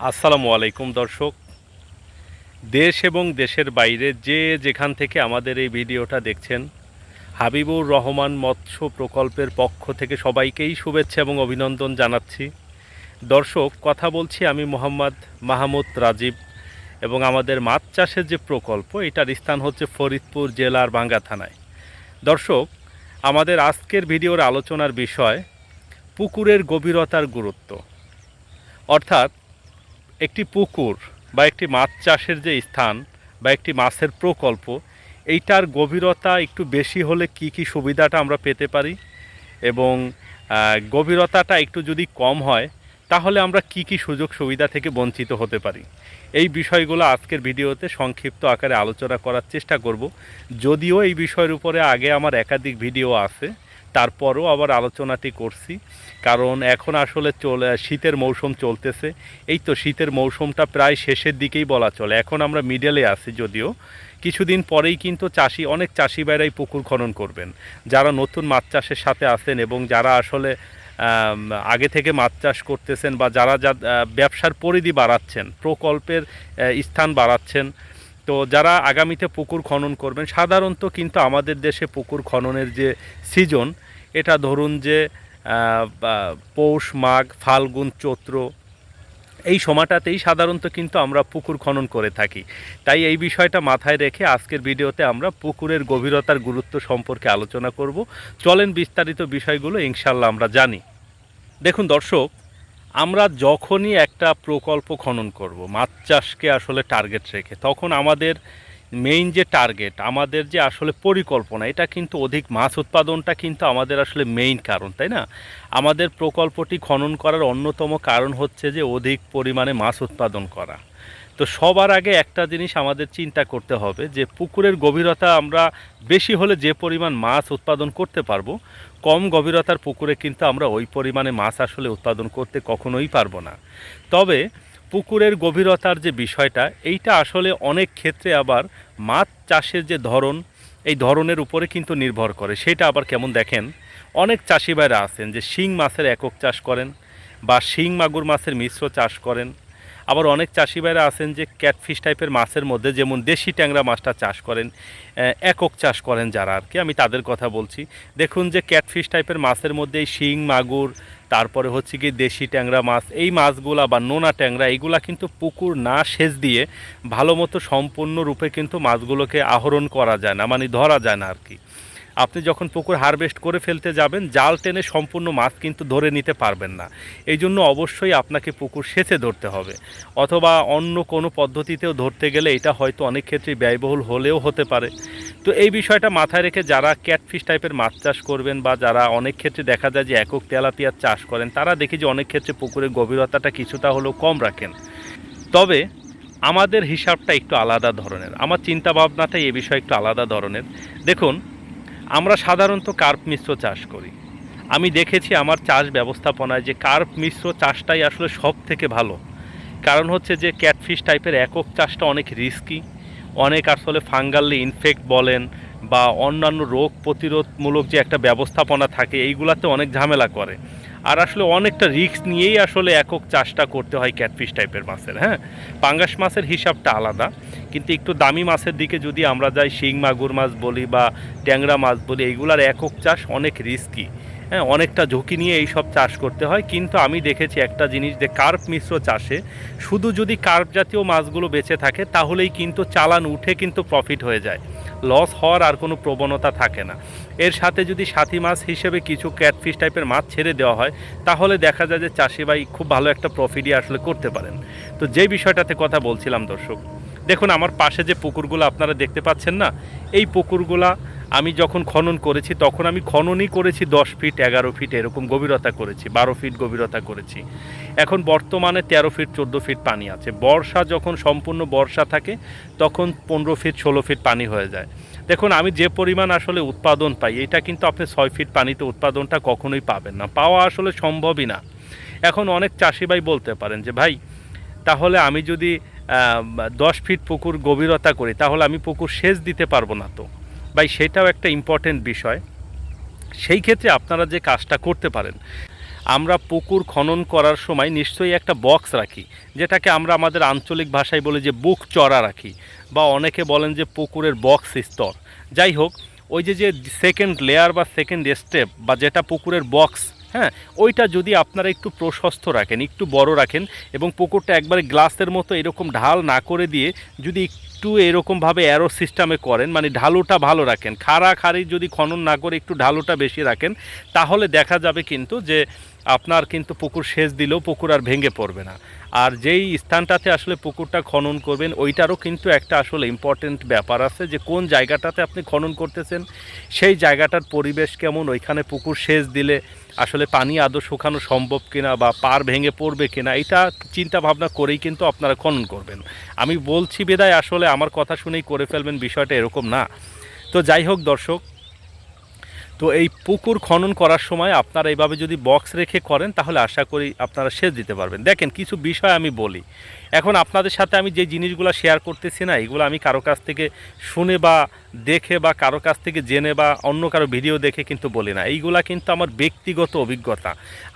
আসসালামু আলাইকুম, দর্শক। দেশ এবং দেশের বাইরে যে যেখান থেকে আমাদের এই ভিডিওটা দেখছেন, হাবিবুর রহমান মৎস্য প্রকল্পের পক্ষ থেকে সবাইকেই শুভেচ্ছা এবং অভিনন্দন জানাচ্ছি। দর্শক, কথা বলছি আমি মোহাম্মদ মাহমুদ রাজীব এবং আমাদের মাছ চাষের যে প্রকল্প, এটার স্থান হচ্ছে ফরিদপুর জেলার বাঙ্গা থানায়। দর্শক, আমাদের আজকের ভিডিওর আলোচনার বিষয়, পুকুরের গভীরতার গুরুত্ব। অর্থাৎ একটি পুকুর বা একটি মাছ চাষের যে স্থান বা একটি মাছের প্রকল্প, এইটার গভীরতা একটু বেশি হলে কি কি সুবিধাটা আমরা পেতে পারি? এবং গভীরতাটা একটু যদি কম হয়, তাহলে আমরা কি কি সুযোগ সুবিধা থেকে বঞ্চিত হতে পারি? এই বিষয়গুলো আজকের ভিডিওতে সংক্ষিপ্ত আকারে আলোচনা করার চেষ্টা করব। যদিও এই বিষয়ের উপরে আগে আমার একাধিক ভিডিও আছে তারপরও আবার আলোচনাটি করছি। কারণ এখন আসলে চলে, শীতের মৌসুম চলতেছে। এই তো শীতের মৌসুমটা প্রায় শেষের দিকেই বলা চলে। এখন আমরা মিডলে আছি যদিও। কিছুদিন পরেই কিন্তু চাষি, অনেক চাষি ভাইরাই পুকুর খনন করবেন। যারা নতুন মাছ চাষের সাথে আছেন এবং যারা আসলে আগে থেকে মাছ চাষ করতেছেন বা যারা যা ব্যবসার পরিধি বাড়াচ্ছেন, প্রকল্পের স্থান বাড়াচ্ছেন তো যারা আগামীতে পুকুর খনন করবেন, সাধারণত কিন্তু আমাদের দেশে পুকুর খননের যে সিজন, এটা ধরুন যে পৌষ, মাঘ, ফাল্গুন, চৈত্র, এই সময়টাতেই সাধারণত কিন্তু আমরা পুকুর খনন করে থাকি। তাই এই বিষয়টা মাথায় রেখে আজকের ভিডিওতে আমরা পুকুরের গভীরতার গুরুত্ব সম্পর্কে আলোচনা করব। চলেন বিস্তারিত বিষয়গুলো ইনশাল্লাহ আমরা জানি। দেখুন দর্শক আমরা যখনই একটা প্রকল্প খনন করব, মাছ চাষকে আসলে টার্গেট রেখে, তখন আমাদের মেইন যে টার্গেট আমাদের যে আসলে পরিকল্পনা, এটা কিন্তু অধিক মাছ উৎপাদনটা কিন্তু আমাদের আসলে মেইন কারণ, তাই না? আমাদের প্রকল্পটি খনন করার অন্যতম কারণ হচ্ছে যে অধিক পরিমাণে মাছ উৎপাদন করা। তো সবার আগে একটা জিনিস আমাদের চিন্তা করতে হবে যে পুকুরের গভীরতা আমরা বেশি হলে যে পরিমাণ মাছ উৎপাদন করতে পারব কম গভীরতার পুকুরে কিন্তু আমরা ওই পরিমাণে মাছ আসলে উৎপাদন করতে কখনোই পারব না। তবে পুকুরের গভীরতার যে বিষয়টা, এইটা আসলে অনেক ক্ষেত্রে আবার মাছ চাষের যে ধরন, এই ধরনের উপরে কিন্তু নির্ভর করে। সেটা আবার কেমন দেখেন? অনেক চাষি ভাইরা আছেন যে শিং মাছের একক চাষ করেন বা শিং মাগুর মাছের মিশ্র চাষ করেন। আবার অনেক চাষি ভাইরা আছেন যে ক্যাটফিশ টাইপের মাছের মধ্যে, যেমন দেশি ট্যাংরা মাছটা চাষ করেন একক চাষ করেন যারা আর কি, আমি তাদের কথা বলছি। দেখুন যে ক্যাটফিশ টাইপের মাছের মধ্যে শিং, মাগুর, তারপরে হচ্ছে কি দেশি ট্যাংরা মাছ, এই মাছগুলা বা নোনা ট্যাংরা এইগুলা কিন্তু পুকুর না সেচ দিয়ে ভালো মতো সম্পূর্ণরূপে কিন্তু মাছগুলোকে আহরণ করা যায় না মানে ধরা যায় না আর কি। আপনি যখন পুকুর হারভেস্ট করে ফেলতে যাবেন, জাল টেনে সম্পূর্ণ মাছ কিন্তু ধরে নিতে পারবেন না। এই জন্য অবশ্যই আপনাকে পুকুর সেচে ধরতে হবে। অথবা অন্য কোনো পদ্ধতিতেও ধরতে গেলে এটা হয়তো অনেক ক্ষেত্রে ব্যয়বহুল হলেও হতে পারে। তো এই বিষয়টা মাথায় রেখে যারা ক্যাটফিশ টাইপের মাছ চাষ করবেন বা যারা অনেক ক্ষেত্রে দেখা যায় যে একক তেলাপিয়ার চাষ করেন, তারা দেখি যে অনেক ক্ষেত্রে পুকুরের গভীরতাটা কিছুটা হলেও কম রাখেন। তবে আমাদের হিসাবটা একটু আলাদা ধরনের। আমার চিন্তা ভাবনাটাই এ বিষয়ে একটু আলাদা ধরনের। দেখুন আমরা সাধারণত কার্প মিশ্র চাষ করি। আমি দেখেছি আমার চাষ ব্যবস্থাপনায় যে কার্প মিশ্র চাষটাই আসলে সব থেকে ভালো। কারণ হচ্ছে যে ক্যাটফিশ টাইপের একক চাষটা অনেক রিস্কি অনেক আসলে ফাঙ্গালি ইনফেক্ট বলেন বা অন্যান্য রোগ প্রতিরোধমূলক যে একটা ব্যবস্থাপনা থাকে, এইগুলাতে অনেক ঝামেলা করে। আর আসলে অনেকটা রিক্স নিয়েই আসলে একক চাষটা করতে হয় ক্যাটফিশ টাইপের মাছের হ্যাঁ? পাঙ্গাস মাছের হিসাবটা আলাদা, কিন্তু একটু দামি মাছের দিকে যদি আমরা যাই, শিং, মাগুর মাছ বলি বা ট্যাংরা মাছ বলি এইগুলার একক চাষ অনেক রিস্কি হ্যাঁ অনেকটা ঝুঁকি নিয়ে এই সব চাষ করতে হয়। কিন্তু আমি দেখেছি একটা জিনিস যে কার্প মিশ্র চাষে শুধু যদি কার্প জাতীয় মাছগুলো বেঁচে থাকে, তাহলেই কিন্তু চালান উঠে কিন্তু প্রফিট হয়ে যায়। লস হওয়ার আর কোনো প্রবণতা থাকে না। এর সাথে যদি সাথী মাছ হিসেবে কিছু ক্যাটফিশ টাইপের মাছ ছেড়ে দেওয়া হয়, তাহলে দেখা যায় যে চাষি ভাই খুব ভালো একটা প্রফিটই আসলে করতে পারেন। তো যে বিষয়টাতে কথা বলছিলাম দর্শক, দেখুন আমার পাশে যে পুকুরগুলো আপনারা দেখতে পাচ্ছেন না, এই পুকুরগুলা আমি যখন খনন করেছি, তখন আমি খননই করেছি দশ ফিট, এগারো ফিট এরকম গভীরতা করেছি, বারো ফিট গভীরতা করেছি। এখন বর্তমানে তেরো ফিট, চোদ্দ ফিট পানি আছে। বর্ষা যখন সম্পূর্ণ বর্ষা থাকে, তখন পনেরো ফিট, ষোলো ফিট পানি হয়ে যায়। দেখুন, আমি যে পরিমাণ আসলে উৎপাদন পাই, এটা কিন্তু আপনি ছয় ফিট পানিতে উৎপাদনটা কখনোই পাবেন না। পাওয়া আসলে সম্ভবই না। এখন অনেক চাষি ভাই বলতে পারেন যে, ভাই, তাহলে আমি যদি দশ ফিট পুকুর গভীরতা করি, তাহলে আমি পুকুর সেচ দিতে পারব না তো। ভাই, সেটাও একটা ইম্পর্টেন্ট বিষয়। সেই ক্ষেত্রে আপনারা যে কাজটা করতে পারেন, আমরা পুকুর খনন করার সময় নিশ্চয়ই একটা বক্স রাখি, যেটাকে আমরা আমাদের আঞ্চলিক ভাষায় বলে যে বুক চড়া রাখি, বা অনেকে বলেন যে পুকুরের বক্স স্তর। যাই হোক, ওই যে যে সেকেন্ড লেয়ার বা সেকেন্ড স্টেপ বা যেটা পুকুরের বক্স হ্যাঁ ওইটা যদি আপনারা একটু প্রশস্ত রাখেন, একটু বড় রাখেন এবং পুকুরটা একবারে গ্লাসের মতো এরকম ঢাল না করে দিয়ে যদি একটু এরকমভাবে অ্যারো সিস্টেমে করেন মানে ঢালুটা ভালো রাখেন খাড়া খাড়ি যদি খনন না করে একটু ঢালুটা বেশি রাখেন, তাহলে দেখা যাবে কিন্তু যে আপনার কিন্তু পুকুর সেচ দিলেও পুকুর আর ভেঙে পড়বে না। আর যেই স্থানটাতে আসলে পুকুরটা খনন করবেন, ওইটারও কিন্তু একটা আসলে ইম্পর্টেন্ট ব্যাপার আছে যে কোন জায়গাটাতে আপনি খনন করতেছেন, সেই জায়গাটার পরিবেশ কেমন, ওইখানে পুকুর সেচ দিলে আসলে পানি আদৌ শুকানো সম্ভব কিনা বা পার ভেঙে পড়বে কিনা এটা চিন্তা ভাবনা করেই কিন্তু আপনারা খনন করবেন। আমি বলছি বেদায়, আসলে আমার কথা শুনেই করে ফেলবেন, বিষয়টা এরকম না। তো যাই হোক দর্শক তো এই পুকুর খনন করার সময় আপনারা এইভাবে যদি বক্স রেখে করেন, তাহলে আশা করি আপনারা সেচ দিতে পারবেন। দেখেন, কিছু বিষয় আমি বলি। এখন আপনাদের সাথে আমি যে জিনিসগুলো শেয়ার করতেছি না, এগুলো আমি কারও কাছ থেকে শুনে বা দেখে বা কারও কাছ থেকে জেনে বা অন্য কারও ভিডিও দেখে কিন্তু বলি না। এইগুলা কিন্তু আমার ব্যক্তিগত অভিজ্ঞতা।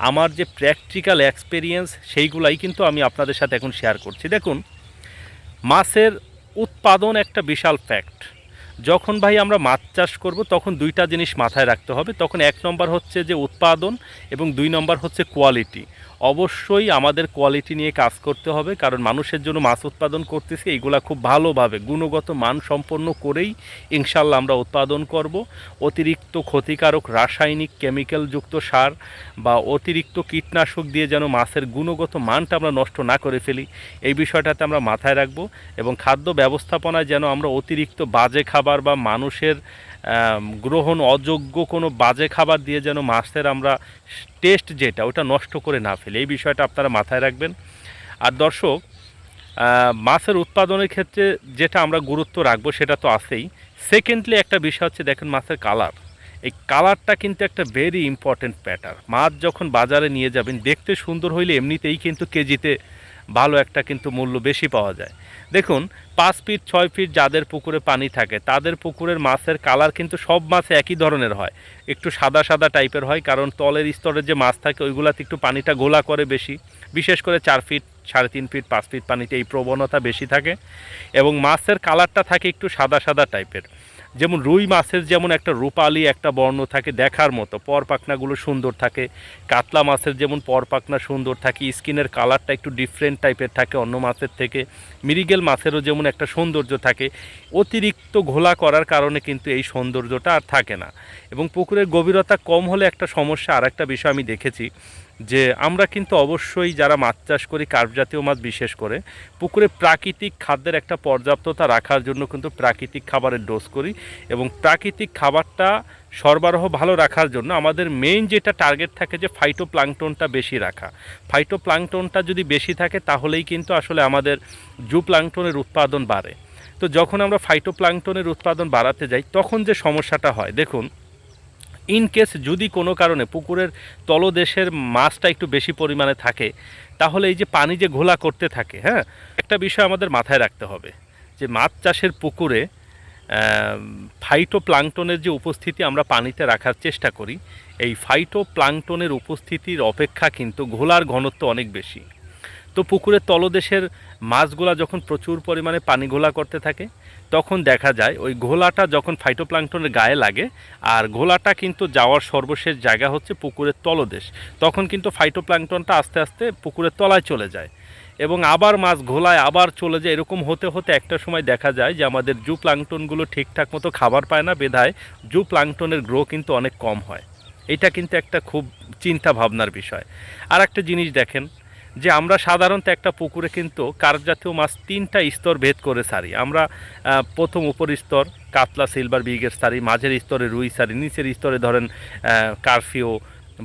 আমার যে প্র্যাকটিক্যাল এক্সপিরিয়েন্স সেইগুলাই কিন্তু আমি আপনাদের সাথে এখন শেয়ার করছি। দেখুন, মাছের উৎপাদন একটা বিশাল ফ্যাক্ট যখন ভাই আমরা মাছ চাষ করব, তখন দুইটা জিনিস মাথায় রাখতে হবে। তখন এক নম্বর হচ্ছে যে উৎপাদন এবং দুই নম্বর হচ্ছে কোয়ালিটি অবশ্যই আমাদের কোয়ালিটি নিয়ে কাজ করতে হবে, কারণ মানুষের জন্য মাছ উৎপাদন করতেছি, এইগুলা খুব ভালোভাবে গুণগত মান সম্পন্ন করেই ইনশাল্লাহ আমরা উৎপাদন করব। অতিরিক্ত ক্ষতিকারক রাসায়নিক কেমিক্যালযুক্ত সার বা অতিরিক্ত কীটনাশক দিয়ে যেন মাছের গুণগত মানটা আমরা নষ্ট না করে ফেলি, এই বিষয়টাতে আমরা মাথায় রাখব এবং খাদ্য ব্যবস্থাপনায় যেন আমরা অতিরিক্ত বাজে খাবার বা মানুষের গ্রহণ অযোগ্য কোনো বাজে খাবার দিয়ে যেন মাছের আমরা টেস্ট যেটা, ওটা নষ্ট করে না ফেলি। এই বিষয়টা আপনারা মাথায় রাখবেন। আর দর্শক মাছের উৎপাদনের ক্ষেত্রে যেটা আমরা গুরুত্ব রাখব সেটা তো আছেই। সেকেন্ডলি একটা বিষয় হচ্ছে, দেখেন মাছের কালার এই কালারটা কিন্তু একটা ভেরি ইম্পর্ট্যান্ট প্যাটার মাছ যখন বাজারে নিয়ে যাবেন, দেখতে সুন্দর হইলে এমনিতেই কিন্তু কেজিতে ভালো একটা কিন্তু মূল্য বেশি পাওয়া যায়। দেখুন, পাঁচ ফিট, ছয় ফিট যাদের পুকুরে পানি থাকে, তাদের পুকুরের মাছের কালার কিন্তু সব মাছ একই ধরনের হয়। একটু সাদা সাদা টাইপের হয়, কারণ তলের স্তরের যে মাছ থাকে, ওইগুলাতে একটু পানিটা গোলা করে বেশি। বিশেষ করে চার ফিট, সাড়ে তিন ফিট, পাঁচ ফিট পানিতে এই প্রবণতা বেশি থাকে। এবং মাছের কালারটা থাকে একটু সাদা সাদা টাইপের। যেমন রুই মাছের যেমন একটা রূপালি একটা বর্ণ থাকে দেখার মতো পরপাখনাগুলো সুন্দর থাকে, কাতলা মাছের যেমন পরপাখনা সুন্দর থাকে, স্কিনের কালারটা একটু ডিফারেন্ট টাইপের থাকে অন্য মাছের থেকে মিরিগেল মাছেরও যেমন একটা সৌন্দর্য থাকে, অতিরিক্ত ঘোলা করার কারণে কিন্তু এই সৌন্দর্যটা আর থাকে না। এবং পুকুরের গভীরতা কম হলে একটা সমস্যা আর একটা বিষয় আমি দেখেছি যে আমরা কিন্তু অবশ্যই যারা মাছ চাষ করি কার্প জাতীয় মাছ বিশেষ করে, পুকুরে প্রাকৃতিক খাদ্যের একটা পর্যাপ্ততা রাখার জন্য কিন্তু প্রাকৃতিক খাবারের ডোজ করি এবং প্রাকৃতিক খাবারটা সরবরাহ ভালো রাখার জন্য আমাদের মেইন যেটা টার্গেট থাকে যে ফাইটো প্লাংটনটা বেশি রাখা। ফাইটো প্লাংটনটা যদি বেশি থাকে তাহলেই কিন্তু আসলে আমাদের জু প্লাংটনের উৎপাদন বাড়ে। তো যখন আমরা ফাইটো প্লাংটনের উৎপাদন বাড়াতে যাই, তখন যে সমস্যাটা হয়, দেখুন ইন কেস যদি কোনো কারণে পুকুরের তলদেশের মাছটা একটু বেশি পরিমাণে থাকে, তাহলে এই যে পানি যে ঘোলা করতে থাকে হ্যাঁ? একটা বিষয় আমাদের মাথায় রাখতে হবে যে মাছ চাষের পুকুরে ফাইটো প্লাংটনের যে উপস্থিতি আমরা পানিতে রাখার চেষ্টা করি, এই ফাইটো প্লাংটনের উপস্থিতির অপেক্ষা কিন্তু ঘোলার ঘনত্ব অনেক বেশি। তো পুকুরের তলদেশের মাছগুলা যখন প্রচুর পরিমাণে পানি ঘোলা করতে থাকে তখন দেখা যায় ওই ঘোলাটা যখন ফাইটোপ্লাংটনের গায়ে লাগে, আর ঘোলাটা কিন্তু যাওয়ার সর্বশেষ জায়গা হচ্ছে পুকুরের তলদেশ। তখন কিন্তু ফাইটোপ্লাংটনটা আস্তে আস্তে পুকুরের তলায় চলে যায়। এবং আবার মাছ ঘোলায়, আবার চলে যায়, এরকম হতে হতে একটা সময় দেখা যায় যে আমাদের জু প্লাংটনগুলো ঠিকঠাক মতো খাবার পায় না, বেধায় জু প্লাংটনের গ্রো কিন্তু অনেক কম হয়। এটা কিন্তু একটা খুব চিন্তা ভাবনার বিষয়। আর একটা জিনিস দেখেন যে আমরা সাধারণত একটা পুকুরে কিন্তু কার্প জাতীয় মাছ তিনটা স্তর ভেদ করে সারি। আমরা প্রথম উপর স্তর কাতলা, সিলভার, বিগের সারি, মাঝের স্তরে রুই সারি, নিচের স্তরে ধরেন কারফিও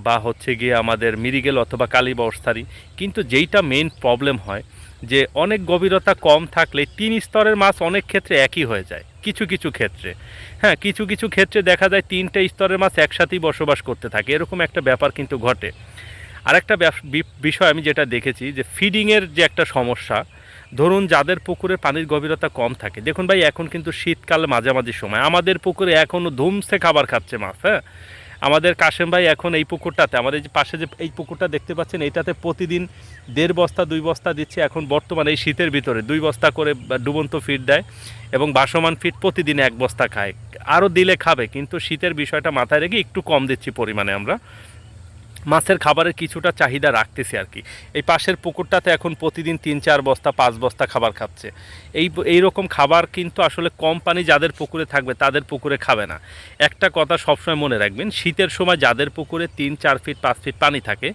বা হচ্ছে গিয়ে আমাদের মিরিগেল অথবা কালীবর্ষ সারি। কিন্তু যেইটা মেন প্রবলেম হয়, যে অনেক গভীরতা কম থাকলে তিন স্তরের মাছ অনেক ক্ষেত্রে একই হয়ে যায়, কিছু কিছু ক্ষেত্রে। হ্যাঁ কিছু কিছু ক্ষেত্রে দেখা যায় তিনটে স্তরের মাছ একসাথেই বসবাস করতে থাকে, এরকম একটা ব্যাপার কিন্তু ঘটে। আরেকটা বিষয় আমি যেটা দেখেছি যে ফিডিংয়ের যে একটা সমস্যা, ধরুন যাদের পুকুরে পানির গভীরতা কম থাকে, দেখুন ভাই এখন কিন্তু শীতকাল মাঝামাঝি সময়, আমাদের পুকুরে এখনও ধুমসে খাবার খাচ্ছে মাছ হ্যাঁ? আমাদের কাশেম ভাই এখন এই পুকুরটাতে, আমাদের যে পাশে যে এই পুকুরটা দেখতে পাচ্ছেন এইটাতে প্রতিদিন দেড় বস্তা, দুই বস্তা দিচ্ছে, এখন বর্তমানে এই শীতের ভিতরে দুই বস্তা করে ডুবন্ত ফিট দেয় এবং বাসমান ফিট প্রতিদিন এক বস্তা খায় আরও দিলে খাবে, কিন্তু শীতের বিষয়টা মাথায় রেখে একটু কম দিচ্ছি পরিমাণে আমরা। মাছের খাবারের কিছুটা চাহিদা রাখতেছি আর কি। এই পাশের পুকুরটাতে এখন প্রতিদিন তিন চার বস্তা, পাঁচ বস্তা খাবার খাচ্ছে। এই এই রকম খাবার কিন্তু আসলে কম পানি যাদের পুকুরে থাকবে তাদের পুকুরে খাবে না। একটা কথা সবসময় মনে রাখবেন, শীতের সময় যাদের পুকুরে তিন, চার ফিট, পাঁচ ফিট পানি থাকে,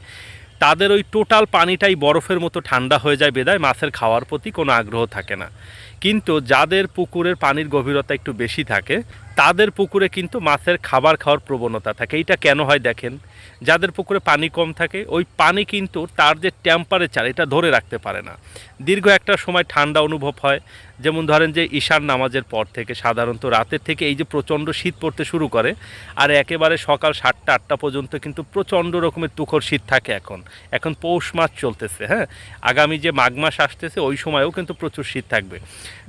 তাদের ওই টোটাল পানিটাই বরফের মতো ঠান্ডা হয়ে যায় বেদায়, মাছের খাওয়ার প্রতি কোনো আগ্রহ থাকে না। কিন্তু যাদের পুকুরের পানির গভীরতা একটু বেশি থাকে, তাদের পুকুরে কিন্তু মাছের খাবার খাওয়ার প্রবণতা থাকে। এইটা কেন হয় দেখেন? যাদের পুকুরে পানি কম থাকে, ওই পানি কিন্তু তার যে টেম্পারেচার এটা ধরে রাখতে পারে না। দীর্ঘ একটা সময় ঠান্ডা অনুভব হয়। যেমন ধরেন যে ঈশান নামাজের পর থেকে, সাধারণত রাতের থেকে এই যে প্রচণ্ড শীত পড়তে শুরু করে, আর একেবারে সকাল সাতটা, আটটা পর্যন্ত কিন্তু প্রচণ্ড রকমের তুখর শীত থাকে এখন। এখন পৌষ মাস চলতেছে হ্যাঁ? আগামী যে মাঘ মাস আসতেছে, ওই সময়েও কিন্তু প্রচুর শীত থাকবে।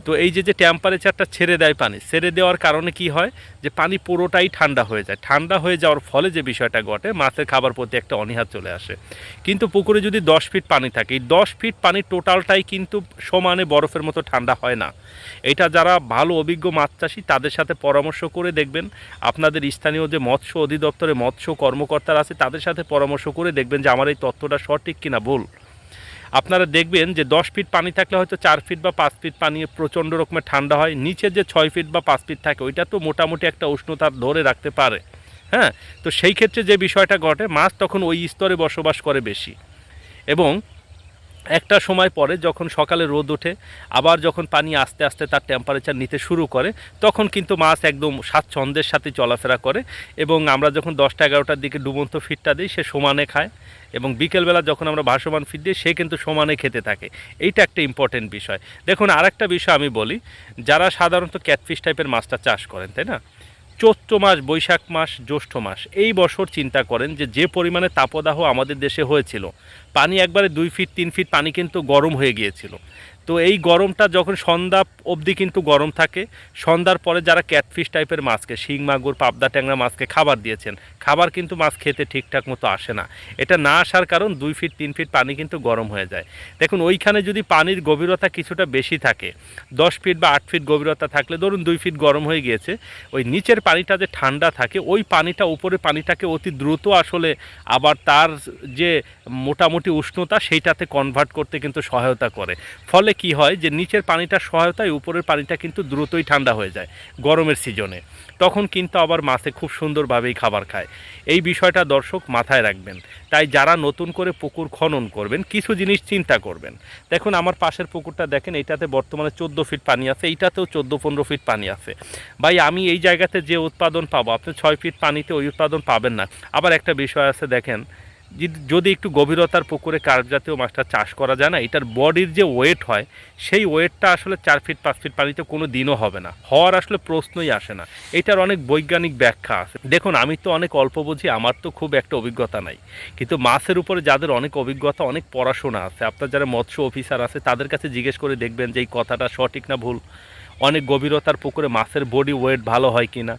তো এই যে যে টেম্পারেচারটা ছেড়ে দেয় পানি, ছেড়ে দেওয়ার কারণে কি হয়? যে পানি পুরোটাই ঠান্ডা হয়ে যায়। ঠান্ডা হয়ে যাওয়ার ফলে যে বিষয়টা ঘটে মাছের খাবার প্রতি একটা অনীহা চলে আসে। কিন্তু পুকুরে যদি দশ ফিট পানি থাকে, এই দশ ফিট পানি টোটালটাই কিন্তু সমানে বরফের মতো ঠান্ডা হয় না। এটা যারা ভালো, অভিজ্ঞ মাছ চাষি, তাদের সাথে পরামর্শ করে দেখবেন। আপনাদের স্থানীয় যে মৎস্য অধিদপ্তরে মৎস্য কর্মকর্তারা আছে, তাদের সাথে পরামর্শ করে দেখবেন যে আমার এই তথ্যটা সঠিক কিনা ভুল। আপনারা দেখবেন যে দশ ফিট পানি থাকলে হয়তো চার ফিট বা পাঁচ ফিট পানি প্রচণ্ড রকমের ঠান্ডা হয়। নিচে যে ছয় ফিট বা পাঁচ ফিট থাকে, ওইটা তো মোটামুটি একটা উষ্ণতা ধরে রাখতে পারে। হ্যাঁ? তো সেই ক্ষেত্রে যে বিষয়টা ঘটে, মাছ তখন ওই স্তরে বসবাস করে বেশি। এবং একটা সময় পরে যখন সকালে রোদ ওঠে, আবার যখন পানি আস্তে আস্তে তার টেম্পারেচার নিতে শুরু করে, তখন কিন্তু মাছ একদম স্বাচ্ছন্দ্যের সাথে চলাফেরা করে এবং আমরা যখন দশটা এগারোটার দিকে ডুবন্ত ফিটটা দিই, সে সমানে খায় এবং বিকেলবেলা যখন আমরা ভাসমান ফিট দিই, সে কিন্তু সমানে খেতে থাকে। এইটা একটা ইম্পর্টেন্ট বিষয়। দেখুন, আরেকটা বিষয় আমি বলি, যারা সাধারণত ক্যাটফিশ টাইপের মাছটা চাষ করেন, তাই না? চৈত্র মাস, বৈশাখ মাস, জ্যৈষ্ঠ মাস। এই বছর চিন্তা করেন যে যে পরিমাণে তাপদাহ আমাদের দেশে হয়েছিল, পানি একবারে দুই ফিট, তিন ফিট পানি কিন্তু গরম হয়ে গিয়েছিল। তো এই গরমটা যখন সন্ধ্যা অবধি কিন্তু গরম থাকে, সন্ধ্যার পরে যারা ক্যাটফিশ টাইপের মাছকে শিং, মাগুর, পাবদা, ট্যাংরা মাছকে খাবার দিয়েছেন, খাবার কিন্তু মাছ খেতে ঠিকঠাক মতো আসে না। এটা না আসার কারণ দুই ফিট তিন ফিট পানি কিন্তু গরম হয়ে যায়। দেখুন, ওইখানে যদি পানির গভীরতা কিছুটা বেশি থাকে, দশ ফিট বা আট ফিট গভীরতা থাকলে, ধরুন দুই ফিট গরম হয়ে গিয়েছে, ওই নিচের পানিটা যে ঠান্ডা থাকে, ওই পানিটা উপরে পানিটাকে অতি দ্রুত আসলে আবার তার যে মোটামুটি উষ্ণতা, সেইটাতে কনভার্ট করতে কিন্তু সহায়তা করে। ফলে কি হয় যে নিচের পানিটার সহায়তায়, উপরের পানিটা কিন্তু দ্রুতই ঠান্ডা হয়ে যায় গরমের সিজনে। তখন কিন্তু আবার মাছে খুব সুন্দরভাবেই খাবার খায়। এই বিষয়টা দর্শক মাথায় রাখবেন। তাই যারা নতুন করে পুকুর খনন করবেন, কিছু জিনিস চিন্তা করবেন। দেখুন, আমার পাশের পুকুরটা দেখেন এইটাতে বর্তমানে চোদ্দ ফিট পানি আছে, এইটাতেও চোদ্দ পনেরো ফিট পানি আছে। ভাই, আমি এই জায়গাতে যে উৎপাদন পাবো, আপনি ছয় ফিট পানিতে ওই উৎপাদন পাবেন না। আবার একটা বিষয় আছে, দেখেন যদি- একটু গভীরতার পুকুরে কার্প জাতীয় মাছটা চাষ করা যায় না, এটার বডির যে ওয়েট হয়, সেই ওয়েটটা আসলে চার ফিট পাঁচ ফিট পানিতে কোনো দিনও হবে না। হওয়ার আসলে প্রশ্নই আসে না। এটার অনেক বৈজ্ঞানিক ব্যাখ্যা আছে। দেখুন, আমি তো অনেক অল্প বুঝি, আমার তো খুব একটা অভিজ্ঞতা নাই। কিন্তু মাছের উপরে যাদের অনেক অভিজ্ঞতা, অনেক পড়াশোনা আছে, আপনার যারা মৎস্য অফিসার আছে, তাদের কাছে জিজ্ঞেস করে দেখবেন যে এই কথাটা সঠিক না ভুল। অনেক গভীরতার পুকুরে মাছের বডি ওয়েট ভালো হয় কি না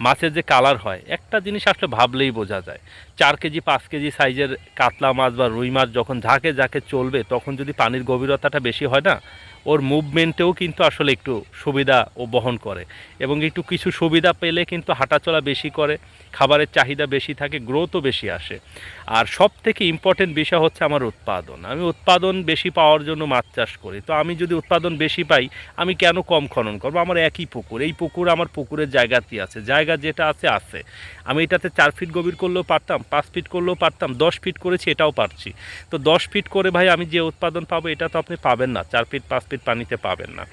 মাছের যে কালার হয়, একটা জিনিস আসলে ভাবলেই বোঝা যায়। চার কেজি, পাঁচ কেজি সাইজের কাতলা মাছ বা রুই মাছ যখন ঝাঁকে ঝাঁকে চলবে, তখন যদি পানির গভীরতাটা বেশি হয় না ওর মুভমেন্টেও কিন্তু আসলে একটু সুবিধা ও বহন করে। এবং একটু কিছু সুবিধা পেলে কিন্তু হাঁটাচলা বেশি করে, খাবারের চাহিদা বেশি থাকে গ্রোথও বেশি আসে। আর সব থেকে ইম্পর্টেন্ট বিষয় হচ্ছে আমার উৎপাদন। আমি উৎপাদন বেশি পাওয়ার জন্য মাছ চাষ করি। তো আমি যদি উৎপাদন বেশি পাই, আমি কেন কম খনন করব? আমার একই পুকুর। এই পুকুর আমার পুকুরের জায়গাতেই আছে। জায়গা যেটা আছে আছে। আমি এটাতে চার ফিট গভীর করলেও পারতাম, পাঁচ ফিট করলেও পারতাম, দশ ফিট করেছি, এটাও পারছি। তো দশ ফিট করে ভাই আমি যে উৎপাদন পাবো, এটা তো আপনি পাবেন না, চার ফিট পাঁচ ফিট পানিতে পাবেন না।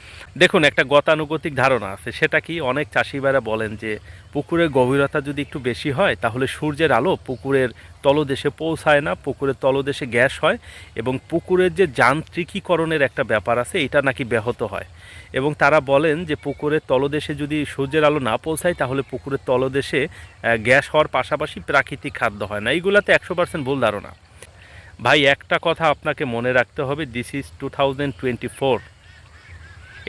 দেখুন, একটা গতানুগতিক ধারণা আছে, সেটা কি অনেক চাষিভাইরা বলেন যে, পুকুরের গভীরতা যদি একটু বেশি হয়, তাহলে সূর্যের আলো পুকুরের তলদেশে পৌঁছায় না, পুকুরের তলদেশে গ্যাস হয়, এবং পুকুরের যে যান্ত্রিকীকরণের একটা ব্যাপার আছে, এটা নাকি ব্যাহত হয়। এবং তারা বলেন যে, পুকুরের তলদেশে যদি সূর্যের আলো না পৌঁছায়, তাহলে পুকুরের তলদেশে গ্যাস হওয়ার পাশাপাশি প্রাকৃতিক খাদ্য হয় না। এইগুলাতে একশো পার্সেন্ট ভুল ধারণা। ভাই, একটা কথা আপনাকে মনে রাখতে হবে this is two thousand twenty four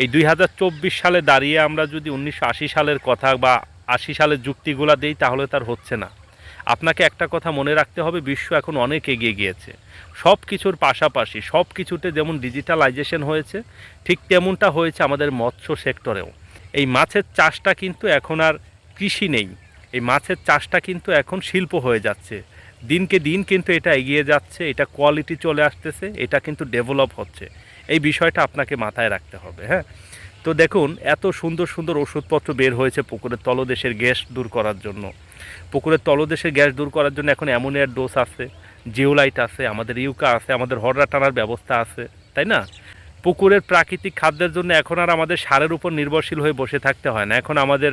এই দুই হাজার চব্বিশ সালে দাঁড়িয়ে আমরা যদি উনিশশো আশি সালের কথা বা আশি সালের যুক্তিগুলা দিই, তাহলে তার হচ্ছে না। আপনাকে একটা কথা মনে রাখতে হবে, বিশ্ব এখন অনেক এগিয়ে গিয়েছে। সব কিছুর পাশাপাশি সব কিছুতে যেমন ডিজিটালাইজেশন হয়েছে, ঠিক তেমনটা হয়েছে আমাদের মৎস্য সেক্টরেও। এই মাছের চাষটা কিন্তু এখন আর কৃষি নেই। এই মাছের চাষটা কিন্তু এখন শিল্প হয়ে যাচ্ছে। দিনকে দিন কিন্তু এটা এগিয়ে যাচ্ছে, এটা কোয়ালিটি চলে আসতেছে, এটা কিন্তু ডেভেলপ হচ্ছে। এই বিষয়টা আপনাকে মাথায় রাখতে হবে হ্যাঁ? তো দেখুন, এত সুন্দর সুন্দর ওষুধপত্র বের হয়েছে পুকুরের তলদেশের গ্যাস দূর করার জন্য। পুকুরের তলদেশের গ্যাস দূর করার জন্য এখন অ্যামোনিয়ার ডোজ আছে, জিওলাইট আছে, আমাদের ইউকা আছে, আমাদের হররা টানার ব্যবস্থা আছে, তাই না? পুকুরের প্রাকৃতিক খাদ্যের জন্য এখন আর আমাদের সারের উপর নির্ভরশীল হয়ে বসে থাকতে হয় না। এখন আমাদের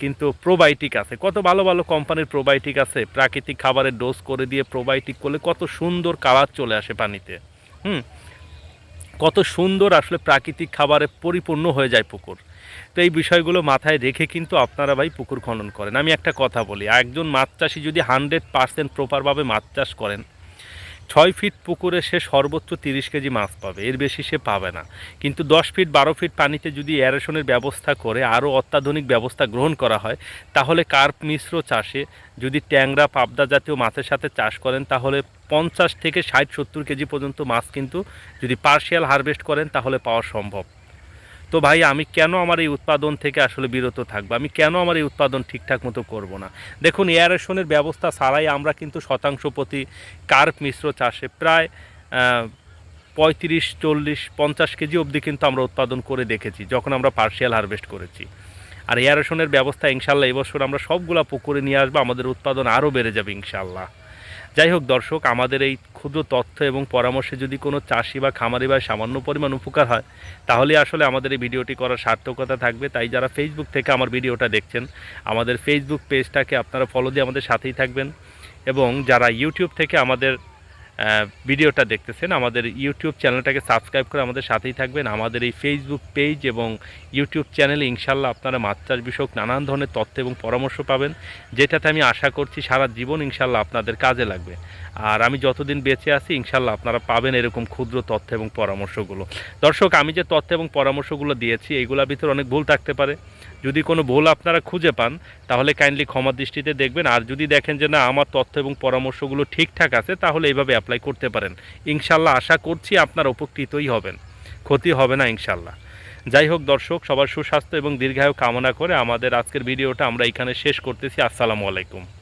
কিন্তু প্রোবায়োটিক আছে। কত ভালো ভালো কোম্পানির প্রোবায়োটিক আছে। প্রাকৃতিক খাবারের ডোজ করে দিয়ে প্রোবায়োটিক করলে কত সুন্দর কালার চলে আসে পানিতে। হুম? কত সুন্দর আসলে প্রাকৃতিক খাবারে পরিপূর্ণ হয়ে যায় পুকুর। তো এই বিষয়গুলো মাথায় রেখে কিন্তু আপনারা ভাই পুকুর খনন করেন। আমি একটা কথা বলি, একজন মাছ চাষি যদি হান্ড্রেড পার্সেন্ট প্রপারভাবে মাছ চাষ করেন ছয় ফিট পুকুরে সে সর্বোচ্চ তিরিশ কেজি মাছ পাবে, এর বেশি সে পাবে না। কিন্তু দশ ফিট, বারো ফিট পানিতে যদি অ্যারেশনের ব্যবস্থা করে, আরও অত্যাধুনিক ব্যবস্থা গ্রহণ করা হয়, তাহলে কার্প মিশ্র চাষে যদি ট্যাংরা, পাবদা জাতীয় মাছের সাথে চাষ করেন, তাহলে পঞ্চাশ থেকে ষাট, সত্তর কেজি পর্যন্ত মাছ কিন্তু যদি পার্শিয়াল হারভেস্ট করেন, তাহলে পাওয়া সম্ভব। তো ভাই, আমি কেন আমার এই উৎপাদন থেকে আসলে বিরত থাকব? আমি কেন আমার এই উৎপাদন ঠিকঠাক মতো করব না? দেখুন এয়ারেশনের ব্যবস্থা ছাড়াই আমরা কিন্তু শতাংশ প্রতি কার্প মিশ্র চাষে প্রায় পঁয়ত্রিশ, চল্লিশ, পঞ্চাশ কেজি অবধি কিন্তু আমরা উৎপাদন করে দেখেছি, যখন আমরা পার্শিয়াল হারভেস্ট করেছি। আর এয়ারেশনের ব্যবস্থা ইনশাল্লাহ এবছর আমরা সবগুলা পুকুরে নিয়ে আসব, আমাদের উৎপাদন আরও বেড়ে যাবে ইনশাল্লাহ। যাই হোক দর্শক, আমাদের এই ক্ষুদ্র তথ্য এবং পরামর্শে যদি কোনো চাষি বা খামারি বা সামান্য পরিমাণ উপকার হয়, তাহলে আসলে আমাদের এই ভিডিওটি করার সার্থকতা থাকবে। তাই যারা ফেসবুক থেকে আমার ভিডিওটা দেখছেন, আমাদের ফেসবুক পেজটাকে আপনারা ফলো দিয়ে আমাদের সাথেই থাকবেন এবং যারা ইউটিউব থেকে আমাদের ভিডিওটা দেখতেছেন। আমাদের ইউটিউব চ্যানেলটাকে সাবস্ক্রাইব করে আমাদের সাথেই থাকবেন। আমাদের এই ফেসবুক পেজ এবং ইউটিউব চ্যানেলে ইনশাল্লাহ আপনারা মাছ চাষ বিষয়ক নানান ধরনের তথ্য এবং পরামর্শ পাবেন, যেটাতে আমি আশা করছি সারা জীবন ইনশাল্লাহ আপনাদের কাজে লাগবে। আর আমি যতদিন বেঁচে আছি, ইনশাল্লাহ আপনারা পাবেন এরকম ক্ষুদ্র তথ্য এবং পরামর্শগুলো। দর্শক, আমি যে তথ্য এবং পরামর্শগুলো দিয়েছি এইগুলোর ভিতরে অনেক ভুল থাকতে পারে। যদি কোনো ভুল আপনারা খুঁজে পান, তাহলে কাইন্ডলি ক্ষমা দৃষ্টিতে দেখবেন। আর যদি দেখেন যে না, আমার তথ্য এবং পরামর্শগুলো ঠিকঠাক আছে, তাহলে এইভাবে অ্যাপ্লাই করতে পারেন। ইনশাল্লাহ আশা করছি আপনারা উপকৃতই হবেন। ক্ষতি হবে না, ইনশাল্লাহ। যাই হোক দর্শক, সবার সুস্বাস্থ্য এবং দীর্ঘায়ু কামনা করে আমাদের আজকের ভিডিওটা আমরা এখানে শেষ করতেছি। আসসালামু আলাইকুম।